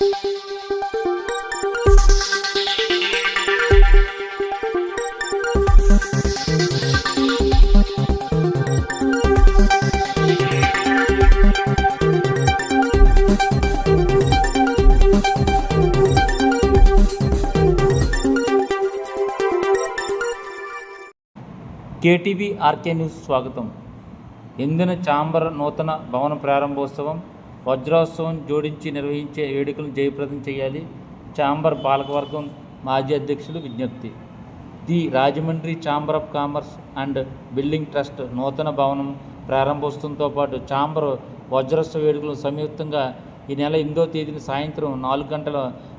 KTV RK news స్వాగతం. ఇంధన chamber నూతన భవన ప్రారంభోత్సవం వజ్రోత్సవం జోడించి నిర్వహించే వేడుకలను జయప్రదం చేయాలి. చాంబర్ పాలకవర్గం మాజీ అధ్యక్షులు విజ్ఞప్తి. The Rajahmundry chamber of commerce and building trust నూతన భవనం ప్రారంభోత్సవంతో పాటు ఛాంబర్ వజ్రోత్సవ వేడుకలు సంయుక్తంగా ఈ నెల ఎనిమిదో తేదీన సాయంత్రం నాలుగు గంటల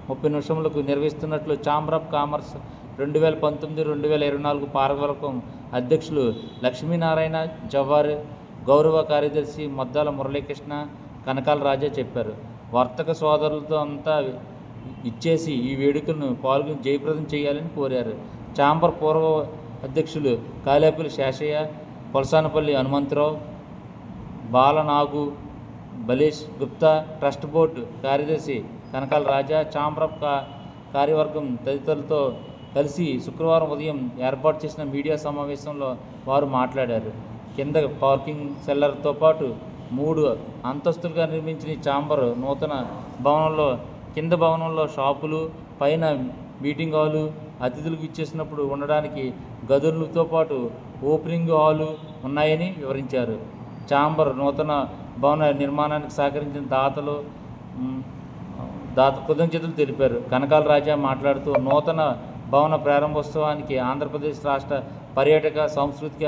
ముప్పై నిమిషములకు నిర్వహిస్తున్నట్లు ఛాంబర్ ఆఫ్ కామర్స్ రెండు వేల పంతొమ్మిది రెండు వేల ఇరవై నాలుగు పారవర్గం అధ్యక్షులు లక్ష్మీనారాయణ జవ్వారి గౌరవ కార్యదర్శి మద్దాల మురళీకృష్ణ కనకాల రాజా చెప్పారు. వర్తక సోదరులతో అంతా ఇచ్చేసి ఈ వేడుకలను పాల్గొని జయప్రదం చేయాలని కోరారు. చాంబర్ పూర్వ అధ్యక్షులు కాలేపల్లి శేషయ్య పొలసానపల్లి హనుమంతరావు బాలనాగు బలేష్ గుప్తా ట్రస్ట్ బోర్డు కార్యదర్శి కనకాల రాజా చాంబర్ ఆఫ్ కా కార్యవర్గం తదితరులతో కలిసి శుక్రవారం ఉదయం ఏర్పాటు చేసిన మీడియా సమావేశంలో వారు మాట్లాడారు. కింద పార్కింగ్ సెల్లర్తో పాటు మూడు అంతస్తులుగా నిర్మించిన ఈ చాంబర్ నూతన భవనంలో కింద భవనంలో షాపులు పైన మీటింగ్ హాలు అతిథులకు ఇచ్చేసినప్పుడు ఉండడానికి గదులతో పాటు ఓపెనింగ్ హాలు ఉన్నాయని వివరించారు. చాంబర్ నూతన భవన నిర్మాణానికి సహకరించిన దాతలు దాత కృతజ్ఞతలు తెలిపారు. కనకాల రాజా మాట్లాడుతూ నూతన భవన ప్రారంభోత్సవానికి ఆంధ్రప్రదేశ్ రాష్ట్ర పర్యాటక సాంస్కృతిక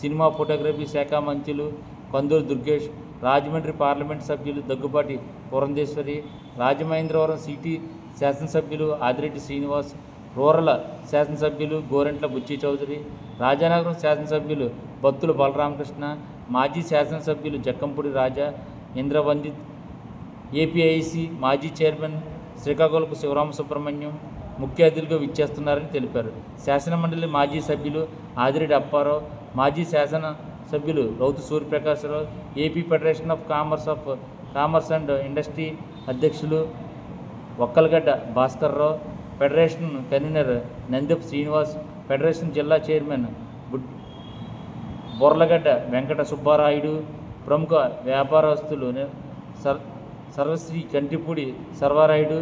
సినిమా ఫోటోగ్రఫీ శాఖ మంత్రులు పందూరు దుర్గేష్ రాజమండ్రి పార్లమెంట్ సభ్యులు దగ్గుబాటి పురంధేశ్వరి రాజమహేంద్రవరం సిటీ శాసనసభ్యులు ఆదిరెడ్డి శ్రీనివాస్ రూరల్ శాసనసభ్యులు గోరెంట్ల బుచ్చి చౌదరి రాజానగరం శాసనసభ్యులు బత్తుల బలరామకృష్ణ మాజీ శాసనసభ్యులు జక్కంపూడి రాజా ఇంద్రవందిత్ ఏపీఐసి మాజీ చైర్మన్ శ్రీకాకుళపు శివరామ సుబ్రహ్మణ్యం ముఖ్య అతిథులుగా విచ్చేస్తున్నారని తెలిపారు. శాసనమండలి మాజీ సభ్యులు ఆదిరెడ్డి అప్పారావు మాజీ శాసన సభ్యులు Rowthu Suryaprakashrao AP federation of commerce of commerce and industry అధ్యక్షులు Okkalagadda Bhaskarrao federation convener Nandep Srinivas federation జిల్లా చైర్మన్ బుడ్ బొర్లగడ్డ వెంకట సుబ్బారాయుడు ప్రముఖ వ్యాపారస్తులు sir Sarvashri Kantipudi Sarvarayudu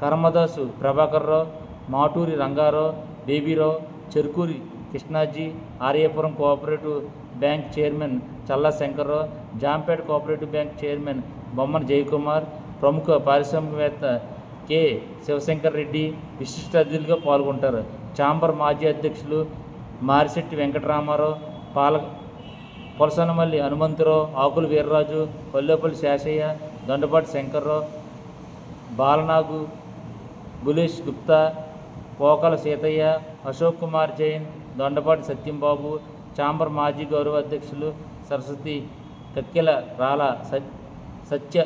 Karmadasu Prabhakarrao Maturi Rangarao Babyrao Cherukuri Krishnaji Aryapuram cooperative bank chairman Challa Shankarrao Jampeta cooperative bank chairman Bommana Jayakumar ప్రముఖ పారిశ్రామికవేత్త K. Shivshankar Reddy విశిష్ట అతిథులుగా పాల్గొంటారు. Chamber మాజీ అధ్యక్షులు మారిశెట్టి వెంకటరామారావు పాల పొలసనమల్లి హనుమంతరావు ఆకుల వీర్రాజు కొల్లేపల్లి శేషయ్య దొండపాటి శంకర్రావు బాలనాగు బులేష్ గుప్తా పోకల సీతయ్య అశోక్ కుమార్ జైన్ దొండపాటి సత్యంబాబు చాంబర్ మాజీ గౌరవ అధ్యక్షులు సరస్వతి కక్కెల రాల సత్య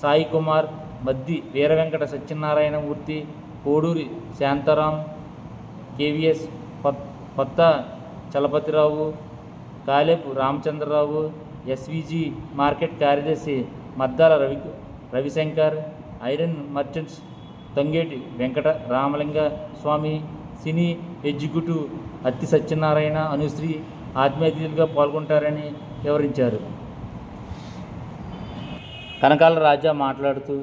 సాయి కుమార్ మద్ది వీర వెంకట సత్యనారాయణమూర్తి కోడూరి శాంతారాం కేవీఎస్ కొత్- కొత్త చలపతిరావు కాలేపు రామచంద్రరావు ఎస్విజి మార్కెట్ కార్యదర్శి Maddala Ravi Ravishankar iron merchants Tangeti Venkata Ramalinga Swamy cine executive Atti Satyanarayana Anusri ఆత్మీయ పాల్గొంటారని వివరించారు. కనకాల రాజా మాట్లాడుతూ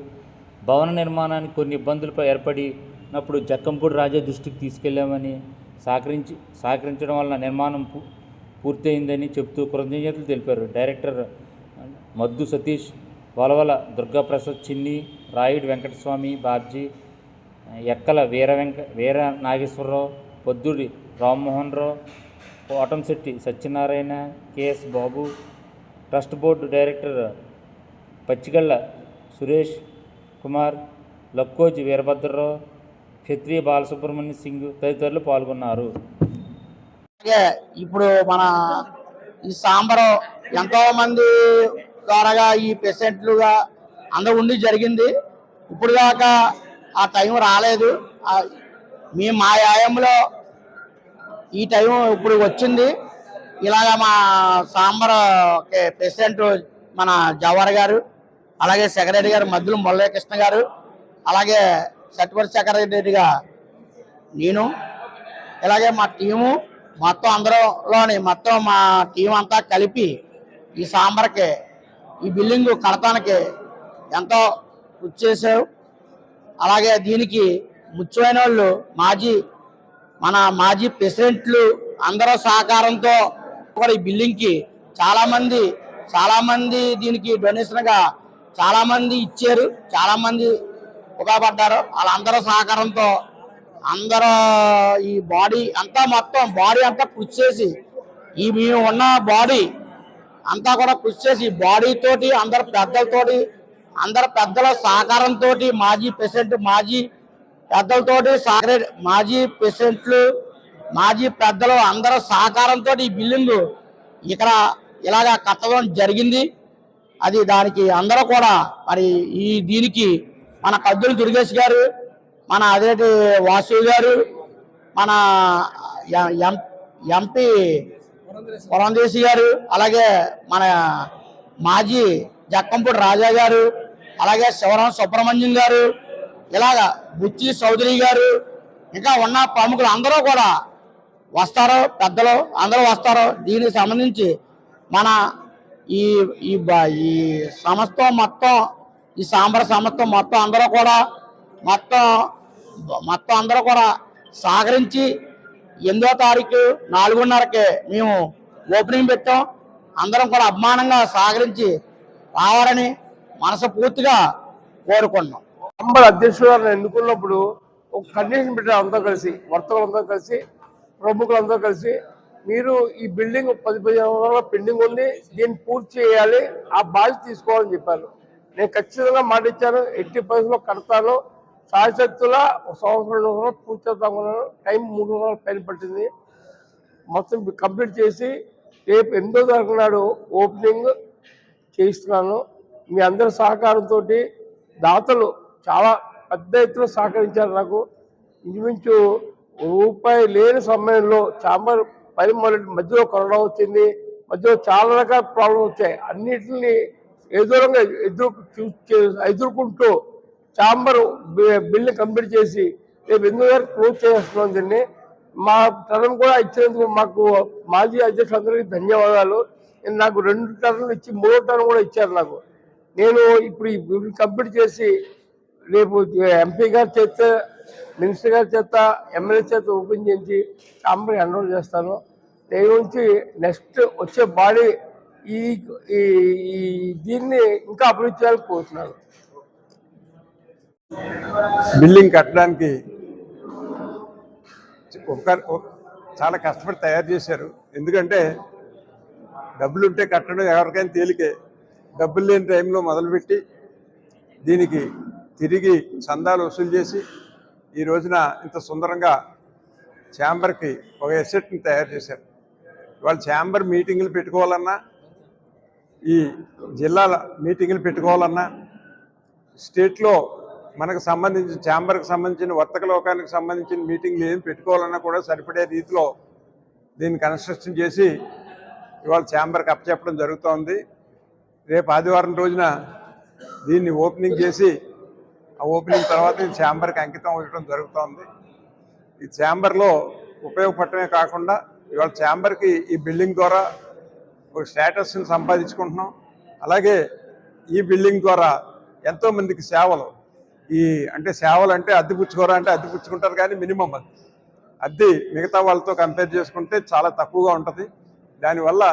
భవన నిర్మాణానికి కొన్ని ఇబ్బందులపై ఏర్పడినప్పుడు జక్కంపూడి రాజా దృష్టికి తీసుకెళ్ళామని సహకరించి సహకరించడం వలన నిర్మాణం పూర్తయిందని చెబుతూ కృతజ్ఞతలు తెలిపారు. డైరెక్టర్ మద్దు సతీష్ వలవల దుర్గాప్రసాద్ చిన్ని రాయుడు వెంకటస్వామి బాబ్జీ ఎక్కల వీర వెంక Veera Nageswararao Podduri Rammohan Rao Kotamsetti Satyanarayana KS Babu trust board director Pachigalla Suresh Kumar Lakkoji Veerabhadrarao Kshatriya Balasubrahmanya Singh తదితరులు పాల్గొన్నారు. అలాగే ఇప్పుడు మన ఈ సాంబరం ఎంతో మంది ద్వారాగా ఈ పేషెంట్లుగా అందరూ ఉండి జరిగింది. ఇప్పుడు దాకా ఆ టైం రాలేదు. మేము మీ మా యాయంలో ఈ టైం ఇప్పుడు వచ్చింది. ఇలాగ మా సాంబర్ ప్రెసిడెంట్ మన జవహర్ గారు అలాగే సెక్రటరీ గారు మద్దులు ముల్లయ్య కృష్ణ గారు అలాగే సర్టిఫికేట్ సెక్రటరీగా నేను ఇలాగే మా టీము మొత్తం అందరిలోని మొత్తం మా టీం అంతా కలిపి ఈ సాంబర్కి ఈ బిల్డింగ్ కడతానికి ఎంతో కృషి చేశారు. అలాగే దీనికి ముఖ్యమైన వాళ్ళు మాజీ మన మాజీ ప్రెసిడెంట్లు అందరూ సహకారంతో కూడా ఈ చాలామంది చాలామంది దీనికి డొనేషన్గా చాలామంది ఇచ్చారు చాలామంది ఉపయోగపడ్డారు వాళ్ళందరూ సహకారంతో అందరూ ఈ బాడీ అంతా మొత్తం బాడీ అంతా కృషి చేసి ఈ మేము ఉన్న బాడీ అంతా కూడా కృషి చేసి బాడీతోటి అందరు పెద్దలతోటి అందరు పెద్దల సహకారంతో మాజీ ప్రెసిడెంట్ మాజీ పెద్దలతోటి మాజీ ప్రెసిడెంట్లు మాజీ పెద్దలు అందరూ సహకారంతో ఈ బిల్డింగ్ ఇక్కడ ఇలాగ కట్టడం జరిగింది. అది దానికి అందరూ కూడా మరి ఈ దీనికి మన కద్దులు దుర్గేష్ గారు మన అదేటి వాసు గారు మన ఎం- ఎంపీ పురంధేశి గారు అలాగే మన మాజీ జక్కంపూడి రాజా గారు అలాగే శివరాం సుబ్రహ్మణ్యం గారు ఇలాగ బుచ్చి చౌదరి గారు ఇంకా ఉన్న ప్రముఖులు అందరూ కూడా వస్తారు పెద్దలు అందరూ వస్తారు. దీనికి సంబంధించి మన ఈ ఈ ఈ సంస్థ మొత్తం ఈ సాంబార్ సంస్థ మొత్తం అందరూ కూడా మొత్తం మొత్తం అందరూ కూడా సహకరించి ఎనిమిదో తారీఖు నాలుగున్నరకే మేము ఓపెనింగ్ పెట్టాం. అందరం కూడా అభిమానంగా సహకరించి రావాలని మనస్ఫూర్తిగా కోరుకున్నాం నంబర్ అధ్యక్షుడు గారిని ఎన్నుకున్నప్పుడు ఒక కండిషన్ పెట్టారు అందరూ కలిసి వర్తకులందరూ కలిసి ప్రముఖులందరూ కలిసి మీరు ఈ బిల్డింగ్ పది పదిహేను పెండింగ్ ఉంది దీన్ని పూర్తి చేయాలి ఆ బాధ్యత తీసుకోవాలని చెప్పారు. నేను ఖచ్చితంగా మాట ఇచ్చాను ఎట్టి పరిస్థితుల్లో కడతాను. శాశ్వతుల ఒక సంవత్సరం పూర్తి చేద్దాం టైం మూడు వందల పైన పట్టింది. మొత్తం కంప్లీట్ చేసి రేపు ఎనిమిదో తారీఖు నాడు ఓపెనింగ్ చేయిస్తున్నాను. మీ అందరి సహకారంతో దాతలు చాలా పెద్ద ఎత్తున సహకరించారు నాకు. ఇంచుమించు రూపాయి లేని సమయంలో చాంబర్ పని మొదటి మధ్యలో కరోనా వచ్చింది. మధ్యలో చాలా రకాల ప్రాబ్లమ్స్ వచ్చాయి. అన్నిటిని ఎదురుగా ఎదురు ఎదుర్కొంటూ చాంబర్ బిల్లు కంప్లీట్ చేసి రేపు ఎందుకు గారు క్లోజ్ చేస్తున్నాం దీన్ని మా తరం కూడా ఇచ్చినందుకు మాకు మాజీ అధ్యక్షులందరికీ ధన్యవాదాలు. నాకు రెండు టర్మ్లు ఇచ్చి మూడో టర్న్ కూడా ఇచ్చారు నాకు. నేను ఇప్పుడు ఈ కంప్లీట్ చేసి రేపు ఎంపీ గారి చేత మినిస్టర్ గారి చేత ఎమ్మెల్యే చేత ఓపెన్ చేసి కంపెనీ ఎన్రోల్ చేస్తాను. నేను నుంచి నెక్స్ట్ వచ్చే బాడీ ఈ ఈ- దీన్ని ఇంకా అభివృద్ధి చేయాలని కోరుతున్నాను. బిల్డింగ్ కట్టడానికి ఒక- చాలా కష్టపడి తయారు చేశారు. ఎందుకంటే డబ్బులు ఉంటే కట్టడం ఎవరికైనా తేలికే. డబ్బులు లేని టైంలో మొదలుపెట్టి దీనికి తిరిగి చందాలు వసూలు చేసి ఈ రోజున ఇంత సుందరంగా ఛాంబర్కి ఒక ఎసెట్ని తయారు చేశారు. ఇవాళ ఛాంబర్ మీటింగులు పెట్టుకోవాలన్నా ఈ జిల్లాల మీటింగులు పెట్టుకోవాలన్నా స్టేట్లో మనకు సంబంధించిన ఛాంబర్కి సంబంధించిన వర్తక లోకానికి సంబంధించిన మీటింగ్లు ఏం పెట్టుకోవాలన్నా కూడా సరిపడే రీతిలో దీన్ని కన్స్ట్రక్షన్ చేసి ఇవాళ ఛాంబర్కి అప్పచెప్పడం జరుగుతోంది. రేపు ఆదివారం రోజున దీన్ని ఓపెనింగ్ చేసి ఆ ఓపెనింగ్ తర్వాత ఈ ఛాంబర్కి అంకితం ఇవ్వడం జరుగుతోంది. ఈ ఛాంబర్లో ఉపయోగపడటమే కాకుండా ఇవాళ ఛాంబర్కి ఈ బిల్డింగ్ ద్వారా ఒక స్టేటస్ని సంపాదించుకుంటున్నాం. అలాగే ఈ బిల్డింగ్ ద్వారా ఎంతోమందికి సేవలు ఈ అంటే సేవలు అంటే అద్దె పుచ్చుకోరా అంటే అద్దె పుచ్చుకుంటారు కానీ మినిమం అది. అద్దె మిగతా వాళ్ళతో కంపేర్ చేసుకుంటే చాలా తక్కువగా ఉంటుంది. దానివల్ల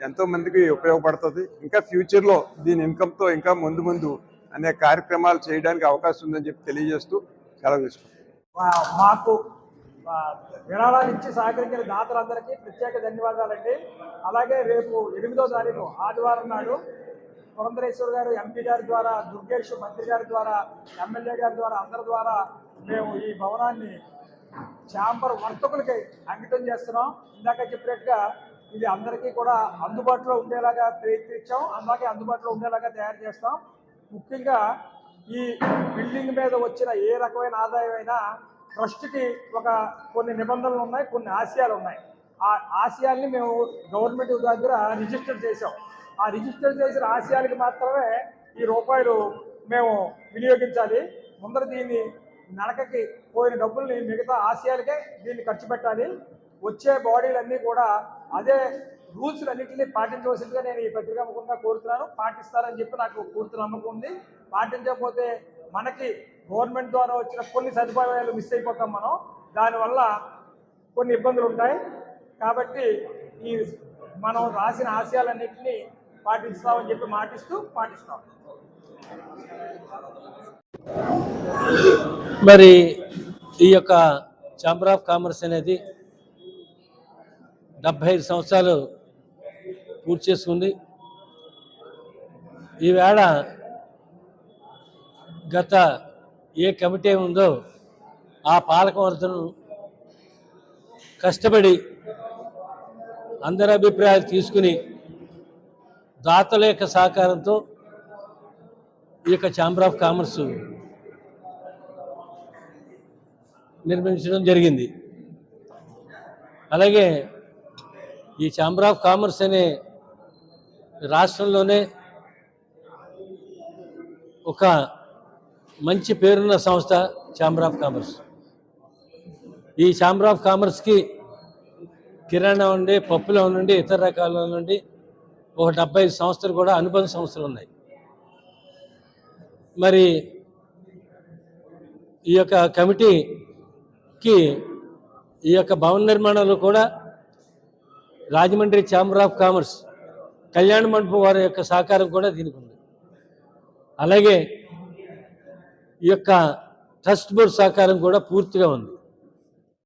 ఎంతోమందికి ఉపయోగపడుతుంది. ఇంకా ఫ్యూచర్లో దీని ఇన్కమ్తో ఇంకా ముందు ముందు అనేక కార్యక్రమాలు చేయడానికి అవకాశం ఉందని చెప్పి తెలియజేస్తూ సెలవు తీసుకుంటాం మాకు విరాళాలు ఇచ్చి సహకరించిన దాతలందరికీ ప్రత్యేక ధన్యవాదాలండి. అలాగే రేపు ఎనిమిదో తారీఖు ఆదివారం నాడు పురంధరేశ్వర్ గారు ఎంపీ గారి ద్వారా దుర్గేష్ మంత్రి గారి ద్వారా ఎమ్మెల్యే గారి ద్వారా అందరి ద్వారా మేము ఈ భవనాన్ని ఛాంబర్ వర్తకులకి అంకితం చేస్తున్నాం. ఇందాక చెప్పినట్టుగా ఇది అందరికీ కూడా అందుబాటులో ఉండేలాగా ప్రయత్నించాం. అలాగే అందుబాటులో ఉండేలాగా తయారు చేస్తాం. ముఖ్యంగా ఈ బిల్డింగ్ మీద వచ్చిన ఏ రకమైన ఆదాయం అయినా ట్రస్ట్కి ఒక కొన్ని నిబంధనలు ఉన్నాయి కొన్ని ఆశయాలు ఉన్నాయి. ఆ ఆశయాల్ని మేము గవర్నమెంట్ దగ్గర రిజిస్టర్ చేసాం ఆ రిజిస్టర్ చేసిన ఆశయాలకి మాత్రమే ఈ రూపాయలు మేము వినియోగించాలి. ముందర దీన్ని నడకకి పోయిన డబ్బుల్ని మిగతా ఆశయాలకే దీన్ని ఖర్చు పెట్టాలి. వచ్చే బాడీలన్నీ కూడా అదే రూల్స్ అన్నింటినీ పాటించవలసిందిగా నేను ఈ పత్రికా ముఖంగా కోరుతున్నాను. పాటిస్తారని చెప్పి నాకు పూర్తి నమ్మకం ఉంది. పాటించకపోతే మనకి గవర్నమెంట్ ద్వారా వచ్చిన కొన్ని సదుపాయాలు మిస్ అయిపోతాం మనం. దానివల్ల కొన్ని ఇబ్బందులు ఉంటాయి. కాబట్టి ఈ మనం రాసిన ఆశయాలన్నింటినీ పాటిస్తామని చెప్పి మాటిస్తూ పాటిస్తాం. మరి ఈ యొక్క ఛాంబర్ ఆఫ్ కామర్స్ అనేది డెబ్భై ఐదు సంవత్సరాలు పూర్తి చేసుకుంది. ఈవేళ గత ఏ కమిటీ ఉందో ఆ పాలకవర్గం కష్టపడి అందరి అభిప్రాయాలు తీసుకుని దాతల యొక్క సహకారంతో ఈ యొక్క ఛాంబర్ ఆఫ్ కామర్స్ నిర్మించడం జరిగింది. అలాగే ఈ ఛాంబర్ ఆఫ్ కామర్స్ అనే రాష్ట్రంలోనే ఒక మంచి పేరున్న సంస్థ ఛాంబర్ ఆఫ్ కామర్స్. ఈ ఛాంబర్ ఆఫ్ కామర్స్కి కిరాణా ఉండి పప్పులో నుండి ఇతర రకాల నుండి ఒక డెబ్బై ఐదు సంస్థలు కూడా అనుబంధ సంస్థలు ఉన్నాయి. మరి ఈ యొక్క కమిటీకి ఈ యొక్క భవన నిర్మాణంలో కూడా రాజమండ్రి ఛాంబర్ ఆఫ్ కామర్స్ కళ్యాణ మండపం వారి యొక్క సహకారం కూడా దీనికి ఉంది. అలాగే ఈ యొక్క ట్రస్ట్ బోర్డ్ సహకారం కూడా పూర్తిగా ఉంది.